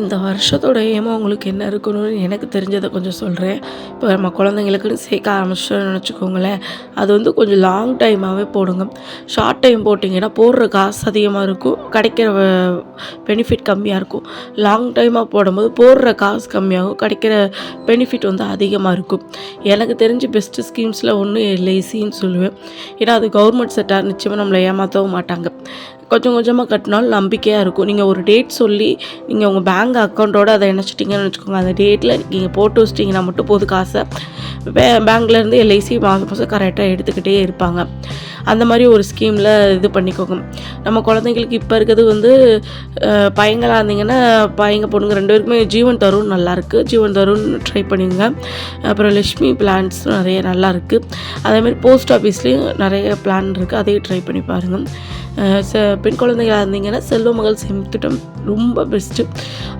இந்த வருஷத்தோட ஏமா உங்களுக்கு என்ன இருக்கணும்னு எனக்கு தெரிஞ்சதை கொஞ்சம் சொல்கிறேன் இப்போ நம்ம குழந்தைங்களுக்குன்னு சேர்க்க ஆரம்பிச்சோன்னு வச்சுக்கோங்களேன் அது வந்து கொஞ்சம் லாங் டைமாகவே போடுங்க. ஷார்ட் டைம் போட்டிங்கன்னா போடுற காசு அதிகமாக இருக்கும். கிடைக்கிற பெனிஃபிட் கம்மியாக இருக்கும். லாங் டைமாக போடும்போது போடுற காசு கம்மியாகும். கிடைக்கிற பெனிஃபிட் வந்து அதிகமாக இருக்கும். எனக்கு தெரிஞ்சு பெஸ்ட்டு ஸ்கீம்ஸில் ஒன்று லேசின்னு சொல்லுவேன். ஏன்னா அது கவர்மெண்ட் செட்டாக நிச்சயமாக நம்மளை ஏமாற்றவும் மாட்டாங்க. கொஞ்சம் கொஞ்சமாக கட்டினாலும் நம்பிக்கையாக இருக்கும். நீங்கள் ஒரு டேட் சொல்லி நீங்கள் உங்கள் பேங்க் அக்கௌண்ட்டோடு அதை இணைச்சிட்டிங்கன்னு வச்சுக்கோங்க. அந்த டேட்டில் நீங்கள் போட்டு வச்சிட்டிங்கன்னா மட்டும் போது காசை. பே பேங்க்லேருந்து எல்ஐசி மாதம் மாதம் கரெக்டாக எடுத்துக்கிட்டே இருப்பாங்க. அந்த மாதிரி ஒரு ஸ்கீமில் இது பண்ணிக்கோங்க. நம்ம குழந்தைங்களுக்கு இப்போ இருக்கிறது வந்து பையங்களாக இருந்தீங்கன்னா பையங்க பொண்ணுங்க ரெண்டு பேருக்குமே ஜீவன் தருண் நல்லாயிருக்கு ஜீவன் தருண் ட்ரை பண்ணிங்க அப்புறம் லக்ஷ்மி பிளான்ஸ் நிறைய நல்லாயிருக்கு அதேமாதிரி போஸ்ட் ஆஃபீஸ்லேயும் நிறைய பிளான் இருக்குது அதையும் ட்ரை பண்ணி பாருங்கள் பெண் குழந்தைகளாக இருந்தீங்கன்னா செல்வ மகள் சேமிப்பு திட்டம் ரொம்ப பெஸ்ட்டு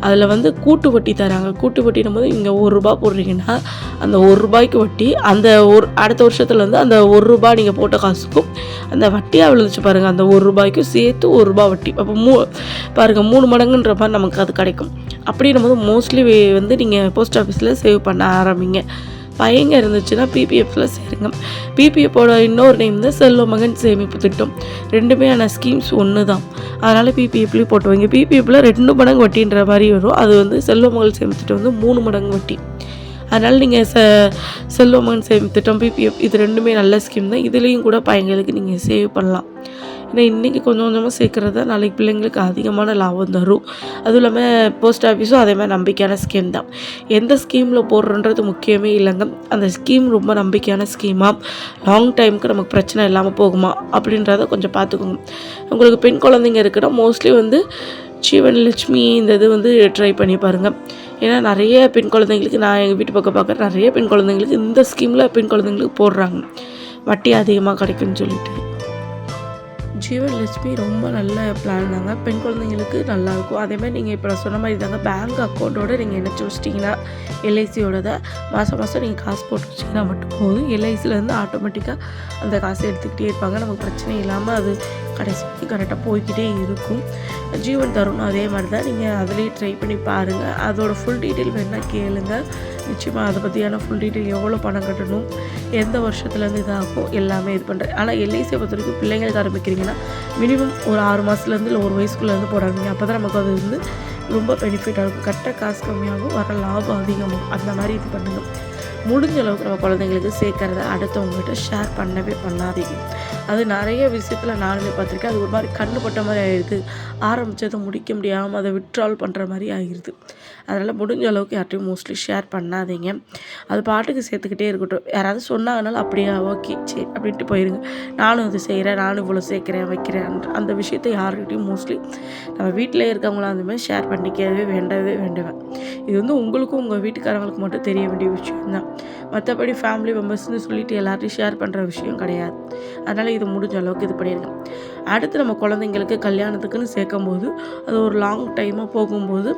அதில் வந்து கூட்டு வட்டி தராங்க. கூட்டு வட்டினும் போது இங்கே ஒரு ரூபா போடுறீங்கன்னா அந்த ஒரு ரூபாய்க்கு வட்டி அந்த ஒரு அடுத்த வருஷத்துல வந்து அந்த ஒரு ரூபாய் நீங்கள் போட்ட காசுக்கும் அந்த வட்டியாக விழுந்துச்சு பாருங்கள் அந்த ஒரு ரூபாய்க்கும் சேர்த்து ஒரு ரூபாய் வட்டி. அப்போ மூ பாருங்கள் மூணு மடங்குன்ற மாதிரி நமக்கு அது கிடைக்கும். அப்படின்னும் போது மோஸ்ட்லி வந்து நீங்கள் போஸ்ட் ஆஃபீஸில் சேவ் பண்ண ஆரம்பிங்க. பையங்க இருந்துச்சுன்னா பிபிஎஃப்பில் சேருங்க. பிபிஎஃப்போட இன்னொரு நேம் தான் செல்வ மகன் சேமிப்பு திட்டம். ரெண்டுமே ஆன ஸ்கீம்ஸ் ஒன்று தான் அதனால் பிபிஎஃப்லேயும் போட்டு வைங்க. பிபிஎஃப்பில் ரெண்டு மடங்கு வட்டின்ற மாதிரி வரும். அது வந்து செல்வ மகள் சேமிப்பு திட்டம் வந்து மூணு மடங்கு வட்டி. அதனால் நீங்கள் செ செல்வ மகன் சேமிப்பு திட்டம் பிபிஎஃப் இது ரெண்டுமே நல்ல ஸ்கீம் தான். இதுலேயும் கூட பையங்களுக்கு நீங்கள் சேவ் பண்ணலாம். ஏன்னா இன்றைக்கி கொஞ்சம் கொஞ்சமாக சேர்க்குறது தான் நாளைக்கு பிள்ளைங்களுக்கு அதிகமான லாபம் தரும். அதுவும் இல்லாமல் போஸ்ட் ஆஃபீஸும் அதே மாதிரி நம்பிக்கையான ஸ்கீம் தான். எந்த ஸ்கீமில் போடுறன்றது முக்கியமே இல்லைங்க. அந்த ஸ்கீம் ரொம்ப நம்பிக்கையான ஸ்கீமாக லாங் டைமுக்கு நமக்கு பிரச்சனை இல்லாமல் போகுமா? அப்படின்றத கொஞ்சம் பார்த்துக்கோங்க. உங்களுக்கு பெண் குழந்தைங்க இருக்குன்னா மோஸ்ட்லி வந்து ஜீவன் லட்சுமி இந்த இது வந்து ட்ரை பண்ணி பாருங்கள் ஏன்னா நிறைய பெண் குழந்தைங்களுக்கு நான் எங்கள் வீட்டு பக்கம் பார்க்குற நிறைய பெண் குழந்தைங்களுக்கு இந்த ஸ்கீமில் பெண் குழந்தைங்களுக்கு போடுறாங்க. வட்டி அதிகமாக கிடைக்குன்னு சொல்லிட்டு. ஜீவன்லட்சுமி ரொம்ப நல்ல பிளான் தாங்க. பெண் குழந்தைங்களுக்கு நல்லாயிருக்கும் அதேமாதிரி நீங்கள் இப்போ நான் சொன்ன மாதிரி தாங்க பேங்க் அக்கௌண்ட்டோட நீங்கள் இணைச்சி வச்சிட்டிங்கன்னா எல்ஐசியோடத மாதம் மாதம் நீங்கள் காசு போட்டு வச்சிங்கன்னா மட்டும் போதும். எல்ஐசியிலேருந்து ஆட்டோமேட்டிக்காக அந்த காசை எடுத்துக்கிட்டே இருப்பாங்க. நமக்கு பிரச்சனை இல்லாமல் அது கடைசி வரைக்கும் கரெக்டாக போய்கிட்டே இருக்கும். ஜீவன் தருணம் அதே மாதிரி தான் நீங்கள் அதுலேயே ட்ரை பண்ணி பாருங்கள் அதோட ஃபுல் டீட்டெயில் வேணால் கேளுங்கள் நிச்சயமாக அதை பற்றியான ஃபுல் டீட்டெயில் எவ்வளோ பணம் கட்டணும் எந்த வருஷத்துலேருந்து இதாகும் எல்லாமே இது பண்ணுறேன் ஆனால் எல்ஐசியை பொறுத்த வரைக்கும் பிள்ளைங்களுக்கு ஆரம்பிக்கிறீங்கன்னா மினிமம் ஒரு ஆறு மாதத்துலேருந்து இல்லை ஒரு வயசுக்குள்ளேருந்து போடாதீங்க. அப்போ தான் நமக்கு அது வந்து ரொம்ப பெனிஃபிட்டாக இருக்கும். கட்ட காசு கம்மியாகும் வர லாபம் அதிகமாகும். அந்த மாதிரி இது பண்ணுங்கள் முடிஞ்ச அளவுக்கு நம்ம குழந்தைங்களுக்கு சேர்க்கறத அடுத்தவங்ககிட்ட ஷேர் பண்ணவே பண்ணாதீங்க. அது நிறைய விஷயத்தில் நானுமே பார்த்துருக்கேன். அது ஒரு மாதிரி கண்ணுப்பட்ட மாதிரி ஆயிடுது ஆரம்பித்ததை முடிக்க முடியாமல் அதை விட்ரால் பண்ணுற மாதிரி ஆகிடுது அதனால் முடிஞ்ச அளவுக்கு யார்ட்டையும் மோஸ்ட்லி ஷேர் பண்ணாதீங்க. அது பாட்டுக்கு சேர்த்துக்கிட்டே இருக்கட்டும். யாராவது சொன்னாங்கனாலும் அப்படியா ஓகே சரி அப்படின்ட்டு போயிருங்க. நானும் இது செய்கிறேன் நானும் இவ்வளோ சேர்க்குறேன் வைக்கிறேன் அந்த- விஷயத்தை யாருக்கிட்டையும் மோஸ்ட்லி நம்ம வீட்டிலே இருக்கவங்களாம் அந்த மாதிரி ஷேர் பண்ணிக்கவே வேண்டவே வேண்டுவேன். இது வந்து உங்களுக்கும் உங்கள் வீட்டுக்காரங்களுக்கு மட்டும் தெரிய வேண்டிய விஷயம் தான் மற்றபடி ஃபேமிலி மெம்பர்ஸ்னு சொல்லிட்டு எல்லார்ட்டையும் ஷேர் பண்ணுற விஷயம் கிடையாது. அதனால் இது முடிஞ்ச அளவுக்கு இது பண்ணிடுங்க அடுத்து நம்ம குழந்தைங்களுக்கு கல்யாணத்துக்குன்னு சேர்க்கும்போது அது ஒரு லாங் டைமாக போகும்போது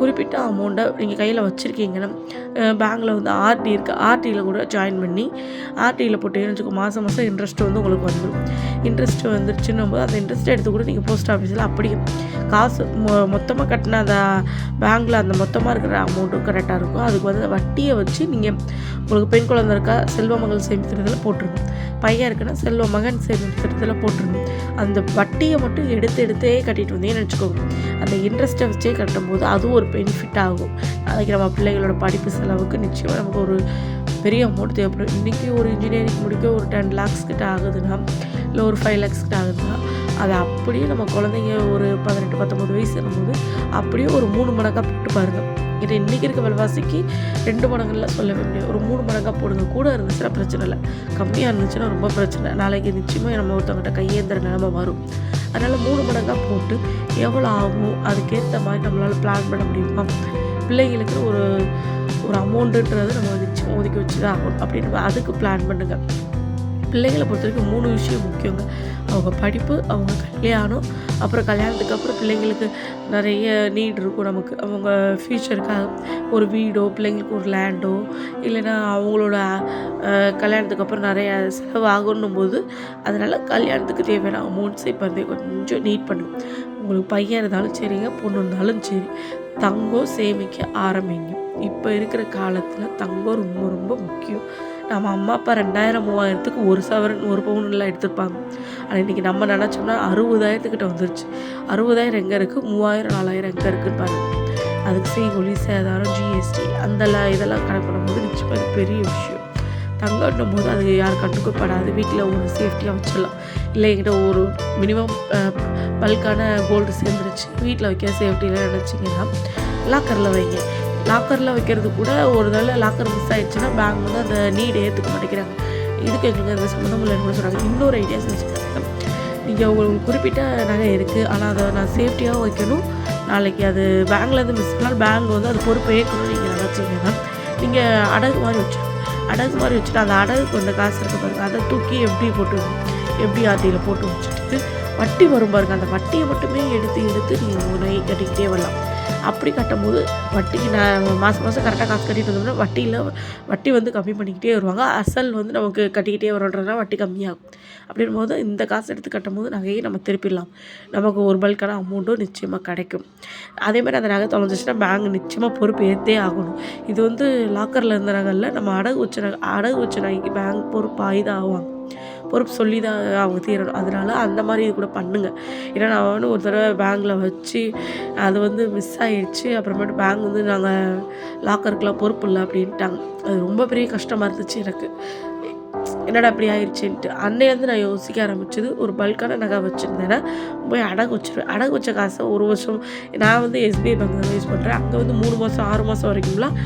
குறிப்பிட்ட அமௌண்ட்டை நீங்கள் கையில் வச்சுருக்கீங்கன்னா பேங்கில் வந்து ஆர்டி இருக்குது ஆர்டியில் கூட ஜாயின் பண்ணி ஆர்டியில் போட்டீங்கன்னு வச்சுக்கோ மாதம் மாதம் இன்ட்ரெஸ்ட் வந்து உங்களுக்கு வந்துடும் இன்ட்ரெஸ்ட் வந்துருச்சுன்னும் போது அந்த இன்ட்ரெஸ்ட் எடுத்து கூட நீங்கள் போஸ்ட் ஆஃபீஸில் அப்படியே காசு மொ மொத்தமாக கட்டின அந்த பேங்க்கில் அந்த மொத்தமாக இருக்கிற அமௌண்ட்டும் கரெக்டாக இருக்கும். அதுக்கு வந்து வட்டியை வச்சு நீங்கள் உங்களுக்கு பெண் குழந்தை இருக்கா செல்வ மகள் சேமிக்கிறதுல போட்டுருங்க. பையன் இருக்குன்னா செல்வ மகன் சேமிக்கிறதுல போட்டுருங்க. அந்த வட்டியை மட்டும் எடுத்து எடுத்தே கட்டிட்டு வந்தீங்கன்னு வச்சுக்கோங்க. அந்த இன்ட்ரெஸ்ட்டை வச்சே கட்டும்போது அதுவும் ஒரு பெனிஃபிட் ஆகும். நாளைக்கு நம்ம பிள்ளைகளோட படிப்பு செலவுக்கு நிச்சயமாக நமக்கு ஒரு பெரிய அமௌண்ட் தேவைப்படும் இன்றைக்கி ஒரு இன்ஜினியரிங் முடிக்க ஒரு டென் லேக்ஸ் கிட்ட ஆகுதுன்னா இல்லை ஒரு ஃபைவ் லேக்ஸ் கிட்ட ஆகுதுன்னா அதை அப்படியே நம்ம குழந்தைங்க ஒரு பதினெட்டு பத்தொம்பது வயசு இருக்கும்போது அப்படியே ஒரு மூணு மடங்காக போட்டு பாருங்கள் இது இன்றைக்கி இருக்க விலைவாசிக்கு ரெண்டு மடங்குலாம் சொல்லவே முடியாது. ஒரு மூணு மடங்காக போடுங்க. கூட இருந்துச்சுன்னா பிரச்சனை இல்லை. கம்மியாக இருந்துச்சுன்னா ரொம்ப பிரச்சனை. நாளைக்கு நிச்சயமாக நம்ம ஒருத்தவங்கிட்ட கையேந்திர நிலமை வரும் அதனால் மூணு மடங்காக போட்டு எவ்வளோ ஆகும்? அதுக்கேற்ற மாதிரி நம்மளால் பிளான் பண்ண முடியுமா? பிள்ளைங்களுக்கு ஒரு ஒரு அமௌண்ட்டுன்றது நம்ம ஒதுக்கி வச்சு தான் ஆகணும். அப்படின்னு அதுக்கு பிளான் பண்ணுங்கள் பிள்ளைகளை பொறுத்த வரைக்கும் மூணு விஷயம் முக்கியங்க. அவங்க படிப்பு அவங்க கல்யாணம் அப்புறம் கல்யாணத்துக்கு அப்புறம் பிள்ளைங்களுக்கு நிறைய நீட் இருக்கும் நமக்கு. அவங்க ஃப்யூச்சருக்காக ஒரு வீடோ பிள்ளைங்களுக்கு ஒரு லேண்டோ இல்லைன்னா அவங்களோட கல்யாணத்துக்கப்புறம் கல்யாணத்துக்கு அப்புறம் நிறைய செலவு ஆகணும் போது அதனால் கல்யாணத்துக்கு தேவையான அமௌண்ட்ஸை இப்போ வந்து கொஞ்சம் நீட் பண்ணுங்க. உங்களுக்கு பையன் இருந்தாலும் சரிங்க பொண்ணு இருந்தாலும் சரி. தங்கம் சேமிக்க ஆரம்பிங்க. இப்போ இருக்கிற காலத்தில் தங்கம் ரொம்ப ரொம்ப முக்கியம். நம்ம அம்மா அப்பா ரெண்டாயிரம் மூவாயிரத்துக்கு ஒரு சவரன் ஒரு பவுன்லாம் எடுத்திருப்பாங்க. ஆனால் இன்றைக்கி நம்ம நினச்சோம்னா அறுபதாயிரத்துக்கிட்ட வந்துருச்சு. அறுபதாயிரம் எங்கே இருக்குது மூவாயிரம் நாலாயிரம் எங்கே இருக்குன்னு பாருங்கள் அதுக்கு செய்கொலி சேதாரம் ஜிஎஸ்டி அந்த இதெல்லாம் கணக்கு பண்ணும்போது நிச்சயமாக அது பெரிய விஷயம். தங்கன்னும் போது அது யார் கண்டுக்கப்படாது வீட்டில் ஒரு சேஃப்டியாக வச்சிடலாம். இல்லை என்கிட்ட ஒரு மினிமம் பல்கான கோல்டு சேர்ந்துருச்சு. வீட்டில் வைக்க சேஃப்டியில் நினச்சிங்கன்னா லாக்கரில் வைங்க. லாக்கரில் வைக்கிறது கூட ஒரு தடவை லாக்கர் மிஸ் ஆயிடுச்சுன்னா பேங்க் வந்து அந்த நீட் ஏற்றுக்க மாட்டேங்கிறாங்க. இதுக்கு எங்களுக்கு அந்த சம்மந்தம் இல்லைன்னு கூட சொல்கிறாங்க இன்னொரு ஐடியாஸ் வச்சுருக்காங்க நீங்கள் உங்களுக்கு குறிப்பிட்ட நகை இருக்குது ஆனால் அதை நான் சேஃப்டியாக வைக்கணும். நாளைக்கு அது பேங்க்லேருந்து மிஸ் பண்ணால் பேங்க் வந்து அது பொறுப்பை ஏற்கணும் நீங்கள் நினச்சிங்கன்னா நீங்கள் அடகு மாதிரி வச்சு அடகு மாதிரி வச்சுட்டு அந்த அடகுக்கு வந்த காசு இருக்க பாருங்கள் அதை தூக்கி எப்படி போட்டு எப்படி ஆர்டியில் போட்டு வச்சுட்டு வட்டி வரும் பாருங்கள் அந்த வட்டியை மட்டுமே எடுத்து எடுத்து நீங்கள் உங்களை கட்டிக்கிட்டே வரலாம். அப்படி கட்டும்போது வட்டிக்கு நான் மாதம் மாதம் கரெக்டாக காசு கட்டிட்டு இருந்தோம்னா வட்டியில் வட்டி வந்து கம்மி பண்ணிக்கிட்டே வருவாங்க. அசல் வந்து நமக்கு கட்டிக்கிட்டே வரோன்றதுனால வட்டி கம்மியாகும். அப்படின் போது இந்த காசு எடுத்து கட்டும் போது நகையை நம்ம திருப்பிடலாம். நமக்கு ஒரு பல்கான அமௌண்ட்டும் நிச்சயமாக கிடைக்கும். அதே மாதிரி அந்த நகை தொலைஞ்சிச்சுன்னா பேங்க் நிச்சயமாக பொறுப்பு ஏற்றே ஆகணும். இது வந்து லாக்கரில் இருந்த நகையில் நம்ம அடகு வச்ச நகை அடகு வச்ச நகைக்கு பேங்க் பொறுப்பு ஆயுதான் ஆகுவாங்க பொறுப்பு சொல்லி தான் அவங்க தீரணும் அதனால அந்த மாதிரி இது கூட பண்ணுங்கள் ஏன்னா நான் வந்து ஒரு தடவை பேங்கில் வச்சு அது வந்து மிஸ் ஆகிடுச்சு அப்புறமேட்டு பேங்க் வந்து நாங்கள் லாக்கருக்கெலாம் பொறுப்பு இல்லை அப்படின்ட்டாங்க. அது ரொம்ப பெரிய கஷ்டமாக இருந்துச்சு எனக்கு. என்னடா அப்படி ஆயிடுச்சுன்ட்டு அன்னையிலேருந்து நான் யோசிக்க ஆரம்பிச்சது ஒரு பல்கான நகை வச்சுருந்தேன்னா போய் அடகு வச்சுருவேன். அடகு வச்ச காசை ஒரு வருஷம் நான் வந்து எஸ்பிஐ பேங்க் தான் யூஸ் பண்ணுறேன் அங்கே வந்து மூணு மாதம் ஆறு மாதம் வரைக்கும்லாம்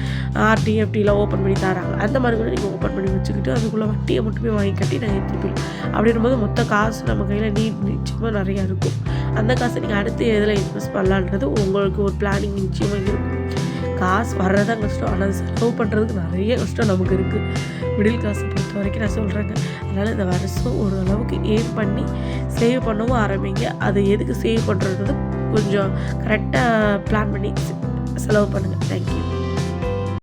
ஆர்டி எஃப்டிலாம் ஓப்பன் பண்ணி தராங்க. அந்த மாதிரி கூட நீங்கள் ஓப்பன் பண்ணி வச்சுக்கிட்டு அதுக்குள்ளே வட்டியை மட்டுமே வாங்கி கட்டி நாங்கள் திருப்பி அப்படின்னும்போது மொத்த காசு நம்ம கையில் நீட் நிச்சயமாக நிறையா இருக்கும். அந்த காசை நீங்கள் அடுத்து எதில் இன்வெஸ்ட் பண்ணலான்றது உங்களுக்கு ஒரு பிளானிங் நிச்சயமாக இருக்கும். காசு வர்றதான் கஷ்டம். ஆனால் செலவு பண்ணுறதுக்கு நிறைய கஷ்டம் நமக்கு இருக்குது மிடில் கிளாஸை பொறுத்த வரைக்கும் நான் சொல்கிறேங்க அதனால் இந்த வருஷம் ஓரளவுக்கு ஏம் பண்ணி சேவ் பண்ணவும் ஆரம்பிங்க. அது எதுக்கு சேவ் பண்ணுறது கொஞ்சம் கரெக்டாக பிளான் பண்ணி செலவு பண்ணுங்கள் தேங்க்யூ